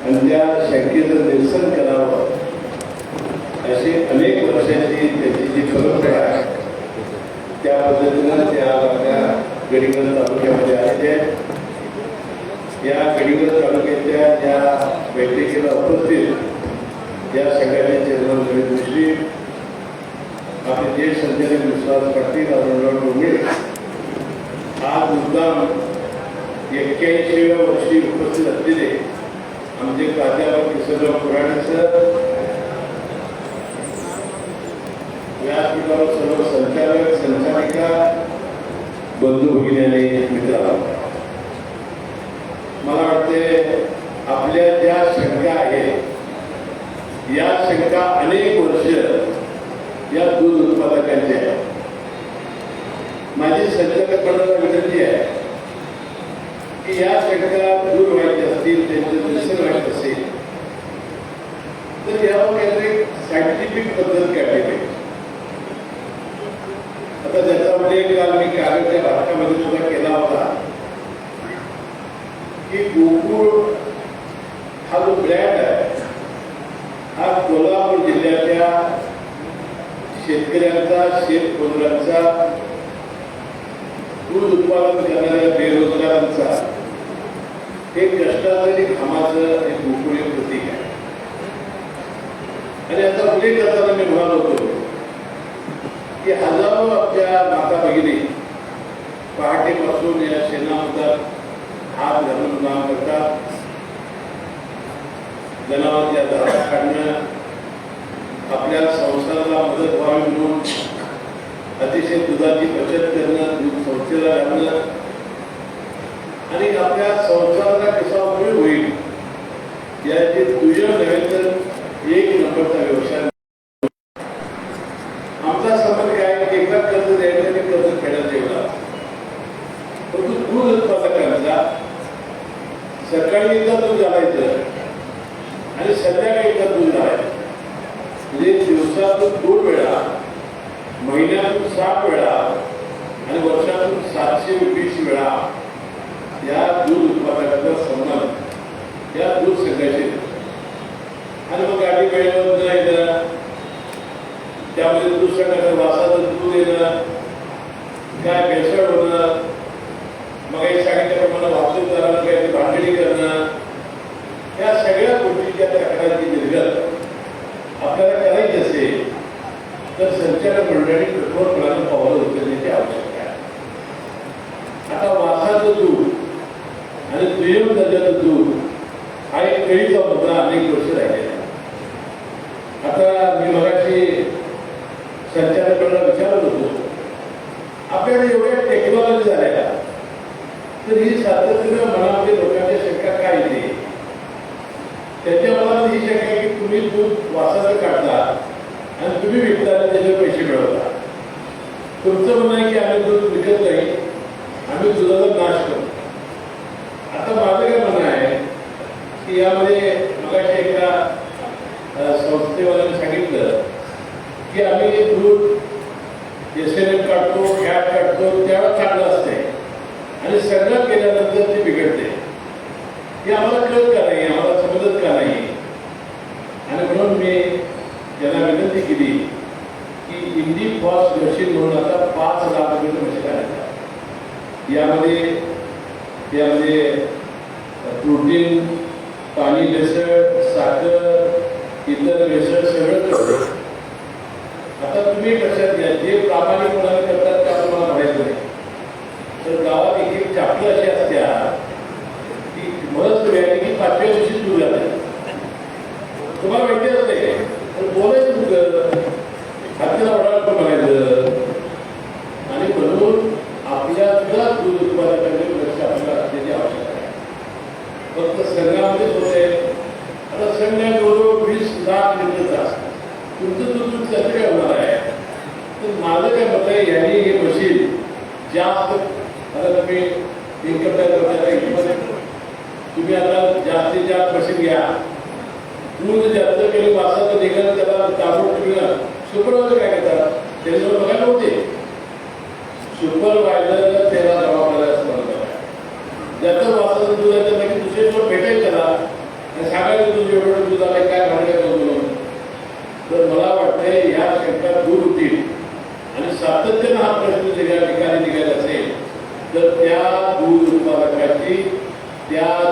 आणि त्या शंकेचं निरसन करावं. असे अनेक वर्षांची त्याची जी परंपरा आहे त्या पद्धतीनं त्या आपल्या गडिंगज तालुक्यामध्ये आलेले या गडिंगज तालुक्याच्या ज्या बैठकीला उपस्थित या सगळ्यांनी चेअरमन ललित मुश्री आपले ज्येष्ठ संचालक विश्वास पाटील अरुणराव डोंगरे आज मुद्दाम एक्क्याऐंशीव्या वर्षी उपस्थित असलेले म्हणजे प्राध्यापक किशोरराव पुराणे व्यासपीठावर सर्व संचालक संचालिका बंधू भगिनीने मित्र मला वाटते आपल्या ज्या शंका आहेत या शंका अनेक वर्ष या दूध उत्पादकांच्या आहेत माझी संचालक मंडळाला विनंती आहे की या शंका दूर व्हायच्या असतील त्यांचं निरसन व्हायचं असेल तर यावर काहीतरी सायंटिफिक पद्धत काढली पाहिजे आता त्याचा उल्लेख काल मी कागदच्या भाषणामध्ये सुद्धा केला होता की गोकुळ हा जो ब्रँड आहे हा कोल्हापूर जिल्ह्याच्या शेतकऱ्यांचा शेतमजुरांचा दूध उत्पादन करणाऱ्या बेरोजगारांचा हे कष्टाचं आणि घामाचं एक गोकुळ प्रतीक आहे. आणि याचा उल्लेख करताना मी म्हणालो होतो की हजारो आपल्या माता भगिनी पहाटेपासून या शेणामध्ये हात घालून काम करतात. जनावरांच्या दारा काढणं आपल्या संसाराला मदत व्हावी म्हणून अतिशय दुधाची बचत करणं दूध संस्थेला घालणं. आणि आपल्या संसाराला कसा उपयोग होईल? याचे तुझ्या नव्हे तर एक नंबरचा व्यवसाय आमचा समज काय आहे की एकदा कर्ज द्यायचं आणि कर्ज फेडायला ठेवला परंतु दूध उत्पादकांचा सकाळी एकदा दूध घालायचं आणि संध्याकाळी एकदा दूध घालायचं म्हणजे दिवसातून दोन वेळा महिन्यातून सात वेळा आणि वर्षातून सातशे वीस वेळा या दूध उत्पादकाचा संबंध या दूध संघाशी येतो. आणि मग त्यामध्ये दुसऱ्या वासाचं दूध येणं. काय भेसळ होणं. मग हे सांगितल्याप्रमाणे वाहतूकदारांना काय ते भांडणी करणं. या सगळ्या गोष्टीच्या तक्रारी निर्गत आपल्याला करायची असेल तर संचालक मंडळी कठोरपणाने पावलं उचलण्याची आवश्यकता आहे. आता वासाचं दूध आणि दुय्यम दर्जाचं दूध हा एक कळीचा मुद्दा अनेक वर्ष राहिलेला आहे आता मी मगाशी संचालक मंडळ विचारत होतो आपल्याकडे एवढ्या टेक्नॉलॉजी झाल्या तर ही सातत्यानं मनामध्ये लोकांच्या शंका काय येते त्याच्या मनात ही शंका आहे की तुम्ही दूध वासाचं काढता आणि तुम्ही विकता त्याचे पैसे मिळवता तुमचं म्हणणं आहे की आम्ही दूध विकत नाही आम्ही दुधाचा नाश करतो आता माझं काय म्हणणं आहे की यामध्ये मला एका संस्थेवाल्याने सांगितलं की आम्ही दूध एस एन एम काढतो फॅट काढतो त्यावेळेस चांगलं असते आणि सगळं केल्यानंतर ते बिघडते. हे आम्हाला कळत का नाही? आम्हाला समजत का नाही? आणि म्हणून मी त्यांना विनंती केली की इंडी फॉस्ट मशीन म्हणून आता पाच लाख रुपये मशीन आहे यामध्ये यामध्ये प्रोटीन पाणी भेसळ साखर इतर भेसळ सगळं करतो आता तुम्ही लक्षात घ्या जे प्रामाणिकपणाने करतात ते तुम्हाला माहीत नाही तर गावात एक एक चापलं अशी असत्या की मदत वेळी की पाचव्या दिवशी सुरू झाली. तुम्हाला माहिती असते तर बोलायचं तुमचं? हातीला वडाळ पण म्हणायचं आणि म्हणून आपल्या सुद्धा दूध उत्पादकांचे लक्ष आपल्याला असण्याची आवश्यकता आहे. फक्त संघामध्येच होते आता संघ जवळजवळ वीस लाख लिटर तास तुमचं दूध दूध कसं काय होणार आहे? तर माझं काय मत आहे यांनी हे मशीन जास्त आता तुम्ही इन्कम टॅक्स तुम्ही आता जास्तीत जास्त मशीन घ्या. दूध जास्त केलं वाचलं देखील त्याला दाबून ठेवलं सुपरवायझर काय करतात? त्यांच्यावर बघायला होते. सुपरवायझर त्याला जबाबदारी असं म्हणत ज्याचं वाचलं दूध आहे त्याला की दुसऱ्यासोबत भेटेल त्याला? आणि सांगायचं तुझे एवढं दूध आलं काय भांडलं म्हणून? तर मला वाटतंय या शंका दूर होतील. आणि सातत्यानं हा प्रश्न जे Yeah.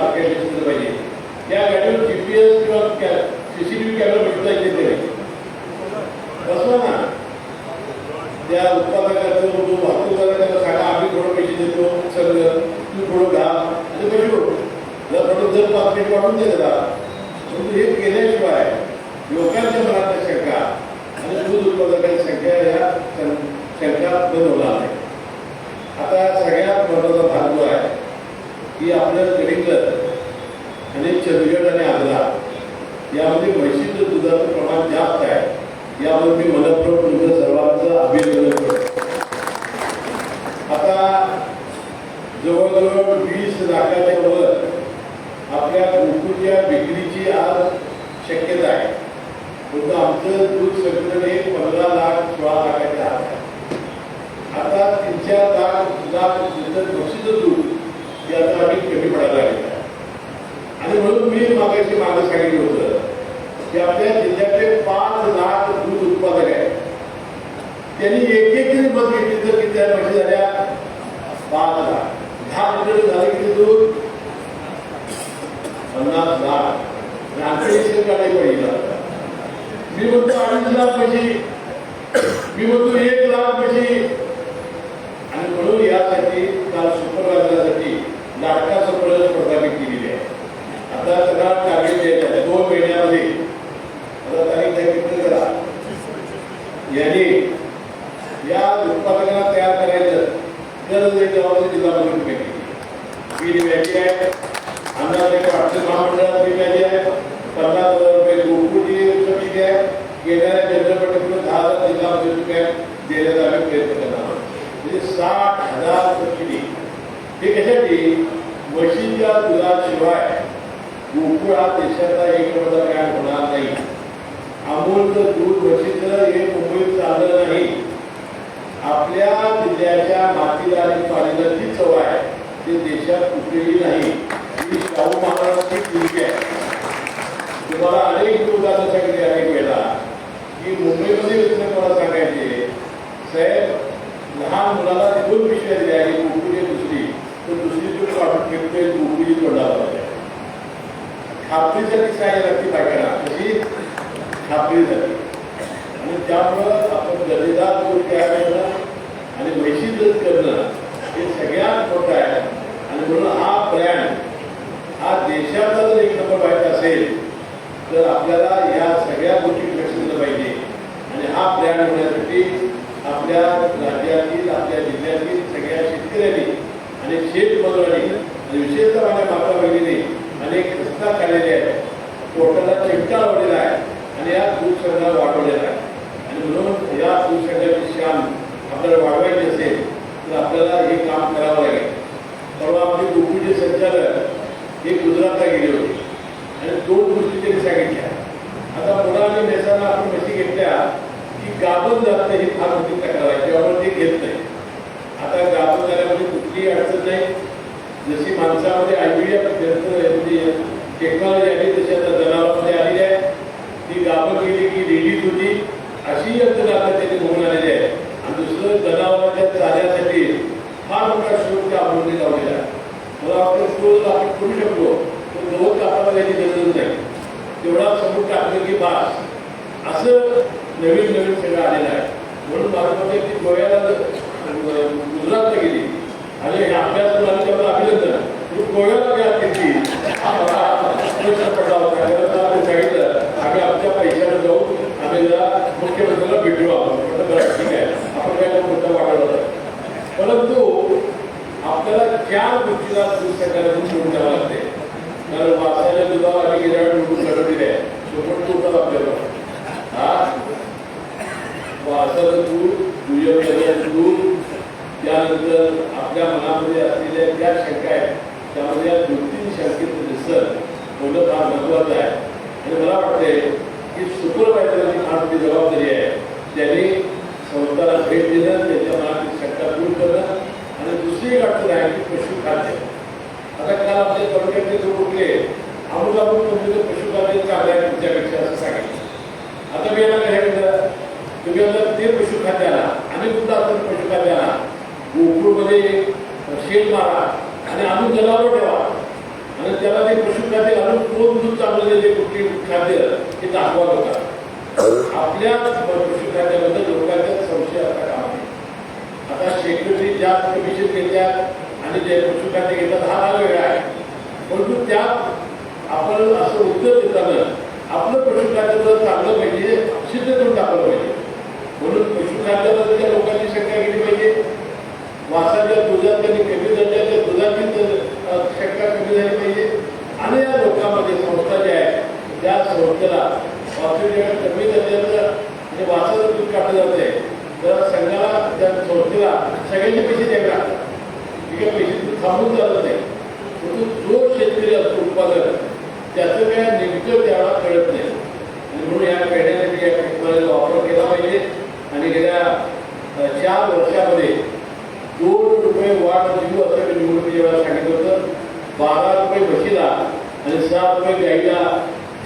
या दिसलं पाहिजे. त्या गाडीवर जी पी एस किंवा C C T V camera बसता येते ते नाही. बसवा ना? त्या उत्पादकाचं जो वाहतूकदार त्याला सांगा आम्ही थोडं पैसे देतो सगळं. तू थोडं घा असं पैसे जर थोडं जर पाच मिनिट वाढून दे जरा परंतु हे केल्याशिवाय लोकांच्या मनातल्या शंका आणि दूध उत्पादकांची संख्या या शंका बंद होणार नाही. आता सगळ्यात महत्त्वाचा भाग जो आहे की आपलं कलिंगड आणि चंदगड आणि आग्रा यामध्ये म्हशीचं दुधाचं प्रमाण जास्त आहे यामध्ये मी मनपूर्वक तुमचं सर्वांचं अभिनंदन करतो आता जवळजवळ वीस लाखाच्या वर आपल्या गोकुळच्या विक्रीची आज शक्यता आहे परंतु आमचं दूध संकलन हे पंधरा लाख सोळा लाखाच्या आत आहे. आता तीन चार लाख लाख लिटर म्हशीचं दूध हे आता आम्ही कमी पडायला लागलं. आणि म्हणून मी मागायची मागं सांगितलं होतं की आपल्या जिल्ह्यातले पाच लाख दूध उत्पादक आहेत. त्यांनी एक एक तरी मत घेतली तर किती आहे? म्हशी झाल्या पाच लाख. दहा लिटर झाले किती दूध? पन्नास लाख. आमच्या काढायला पाहिजे म्हणतो अडीच लाख म्हशी मी म्हणतो एक लाख म्हशी आणि म्हणून यासाठी काल सुपरवायझरसाठी नाटका सुपर स्पर्धा मी केलेली आहे. आता सगळा टार्गेट द्यायचा आहे दोन महिन्यामध्ये आता तारीख सांगितलं करा यांनी या उत्पादकांना तयार करायचं तर जबाबदारी जिल्हा परिषद केली ही व्याजी आहे. अंदाज एक अडचण महामंडळात मी व्याजी आहे. पन्नास हजार रुपये गोकुटी आहे. गेल्या जनरल दहा हजार जिल्हा परिषद आहे देण्याचा आम्ही प्रयत्न करणार आहोत म्हणजे साठ हजार सबसिडी हे कशासाठी म्हशीच्या दुधाशिवाय गोकुळ हा देशाचा एक नंबरचा ब्रँड होणार नाही. अमूलचं दूध म्हशीचं हे मुंबईत चाललं नाही. आपल्या जिल्ह्याच्या मातीला आणि पाणीला जी चव आहे. ते देशात कुठेही नाही. ही शाहू महाराजांची देणगी आहे. तुम्हाला अनेक उदाहरणं सांगितले अनेक वेळा की मुंबईमध्ये व्यक्ती मला सांगायचे साहेब लहान मुलाला दोन विषय दिले आहे कुकुरी दुसरी. तर दुसरी तून काढून फेकतोय कुकुरी तोंडाला खापरी झाली काय लागते बायकांना खापरी झाली. आणि त्यामुळं आपण दर्जेदार दूध तयार करणं आणि म्हशी दूध करणं हे सगळ्यात मोठं आहे. आणि म्हणून हा ब्रँड हा देशाचा जर एक नंबर व्हायचा असेल तर आपल्याला या सगळ्या गोष्टी लक्ष दिलं पाहिजे आणि हा प्लॅन होण्यासाठी आपल्या राज्यातील आपल्या जिल्ह्यातील सगळ्या शेतकऱ्यांनी आणि शेतमजुरांनी आणि विशेषतः माझ्या माता बहिणीने अनेक रस्ता काढलेले आहेत पोटाला चिमटा लावलेला आहे आणि या दूरसंघाला वाढवलेला आहे. आणि म्हणून या दूरसंघाची शान आपल्याला वाढवायची असेल तर आपल्याला हे काम करावं लागेल. परवा आमचे गोकुळचे संचालक हे गुजरातला गेले होते. आणि दोन गोष्टी त्यांनी सांगितल्या आता पुन्हा आणि नेसाला आपण म्हशी घेतल्या गाबून जात नाही फार मोठी तक्रार आहे. त्यामुळे ते घेत नाही. आता गाबून झाल्यामध्ये कुठलीही अडचण नाही. जशी माणसामध्ये आयडिया टेक्नॉलॉजी म्हणजे आली तशी आता जनावरांमध्ये आलेली आहे. ती गाबं गेली की रेडीच होती. अशी यंत्रणा आता त्याने घेऊन आलेली आहे. आणि दुसरं जनावरांच्या चाऱ्यासाठी फार मोठा शोध त्या आपण लावलेला आहे. मला वाटतं शोध आपण करू शकतो पण गवत कापायला याची गरज नाही. तेवढा समोर टाकलं की बास. असं नवीन वेगळा आलेला आहे. म्हणून मला ती की गोव्याला गुजरातला गेली. आणि हे अभ्यास करून आले त्यामुळे अभिनंदन. तू गोव्याला घ्या किती प्रश्न पडला होता. आम्ही सांगितलं आम्ही आमच्या पैशाने जाऊ आम्ही जरा मुख्यमंत्र्याला भेटू आपण. म्हटलं बरं ठीक आहे. आपण काय मुद्दा वाढवला परंतु आपल्याला त्या गोष्टीला दुसऱ्याकडे सोडून द्यावं लागते. कारण वासाच्या दुधावर आम्ही गेल्या वेळी निवडून लढवलेले आहे. शेवट तोटाच आपल्याला वासाचं तू दुय्यम त्यानंतर आपल्या मनामध्ये असलेल्या ज्या शंका आहेत त्यामध्ये या दोन तीन शंकेचं निसर होणं फार महत्वाचं आहे आणि मला वाटते की सुपरवायझरची फार मोठी जबाबदारी आहे त्यांनी संस्थाला भेट देणं त्याच्या मनातील शंका दूर करणं आणि दुसरी एक अडचण आहे की पशुखाद्य आता काल आमचे तालुक्यातले लोक उठले अमुक अमुक पशु खाद्य चांगलं आहे तुमच्यापेक्षा असं सांगितलं आता मी यांना काय केलं तुम्ही आता ते पशुखाद्य आम्ही आणि आपण पशुखाद्याला. गोकुळमध्ये शेल मारा आणि आणून जनावर ठेवा. आणि त्याला ते पशुखाद्य घालून कोण दूध चांगलं देते कुठली खाद्य हे दाखवा होता आपल्या पशुखाद्याबद्दल लोकांच्या संशय आता काम आहे. आता शेतकरी ज्या कमिशन घेतात आणि जे पशुखाद्य घेतात हा हा वेगळा आहे. परंतु त्यात आपण असं उत्तर देताना आपलं पशुखाद्य जर चांगलं पाहिजे सिद्ध करून टाकलं पाहिजे. म्हणून पशुखाद्याबद्दल त्या लोकांची शंका केली पाहिजे. वासाच्या दुधात त्यांनी कमी दर्जाच्या दुधाची शंका कमी झाली पाहिजे. आणि या लोकांमध्ये संस्था ज्या आहेत त्या संस्थेला वासाच्या कमी दर्जाचं म्हणजे वासाचं दूध काढलं जात आहे तर संघाला त्या संस्थेला सगळ्यांचे पैसे द्यावे लागतात. ठीक पैसे थांबून चालत नाही. परंतु जो शेतकरी असतो उत्पादक त्याचं काय नेमकं त्याला कळत नाही. म्हणून या पेढ्याने या टेक्नॉलॉजीचा वापर केला पाहिजे आणि गेल्या अ, चार वर्षामध्ये दोन रुपये वाढ देऊ असं मी निवडणुकीच्या वेळेला सांगितलं होतं बारा रुपये म्हशीला आणि द्यायला.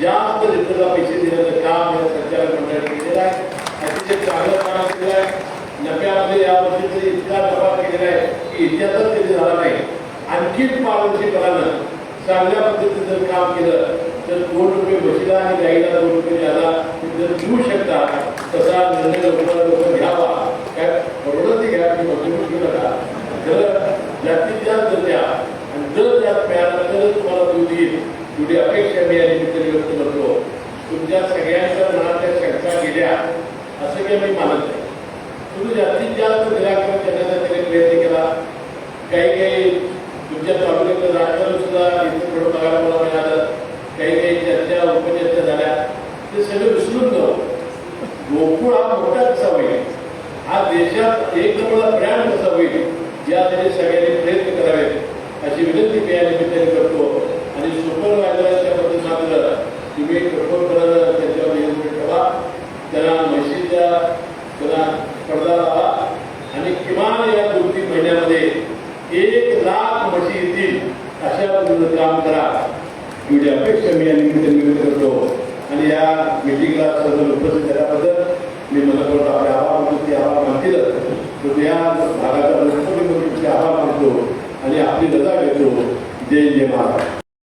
जास्त जनतेला पैसे देण्याचं काम या संचालक मंडळाने केलेलं आहे. अतिशय चांगलं काम केलं आहे. नफ्यामध्ये या वर्षी तरी इतका नफा केलेला आहे की इतिहासात कधी झाला नाही. आणखी पारदर्शीपणानं चांगल्या पद्धतीने जर काम केलं तर दोन रुपये बशीला आणि गाईला दोन रुपये द्यायला जर देऊ शकता तसा निर्णय लोकांना लवकर घ्यावा. काय बरोबर ते घ्या की मजबूत घेऊ नका. जर जास्तीत जास्त द्या आणि जर जास्त मिळाला तरच तुम्हाला दूध येईल एवढी अपेक्षा मी या निमित्ताने व्यक्त करतो. तुमच्या सगळ्यांच्या मनातल्या शंका गेल्या असं काही मी मानत नाही. तुम्ही जास्तीत जास्त निराकरण करण्याचा त्याने प्रयत्न केला. काही काही तुमच्या तालुक्यातलं राजकारण सुद्धा इथे थोडं बघायला मला मिळालं. काही काही चर्चा उपचर्चा झाल्या. ते सगळं विसरून जाऊ. गोकुळ हा मोठा कसा होईल. हा देशात एक नंबरला ब्रँड कसा होईल. यासाठी सगळ्यांनी प्रयत्न करावेत. अशी विनंती मी या निमित्ताने करतो. आणि सुपर व्हायझराच्या मध्ये मात्र तुम्ही कठोरपणानं त्याच्यावर नियंत्रण ठेवा. त्यांना म्हशीच्या त्यांना पडदा लावा. आणि किमान या दोन तीन महिन्यामध्ये एक लाख म्हशी येतील अशा पद्धतीनं काम करा. एवढी अपेक्षा मी या निमित्ताने व्यक्त करतो. आणि या मिटिंगला सर्व उपस्थित झाल्याबद्दल मी मनपूर्वक आपले आभार मानतो. ते आभार मानतील तर या भागाचा मुख्यमंत्रीचे आभार मानतो आणि आपली रजा घेतो जय जय महाराज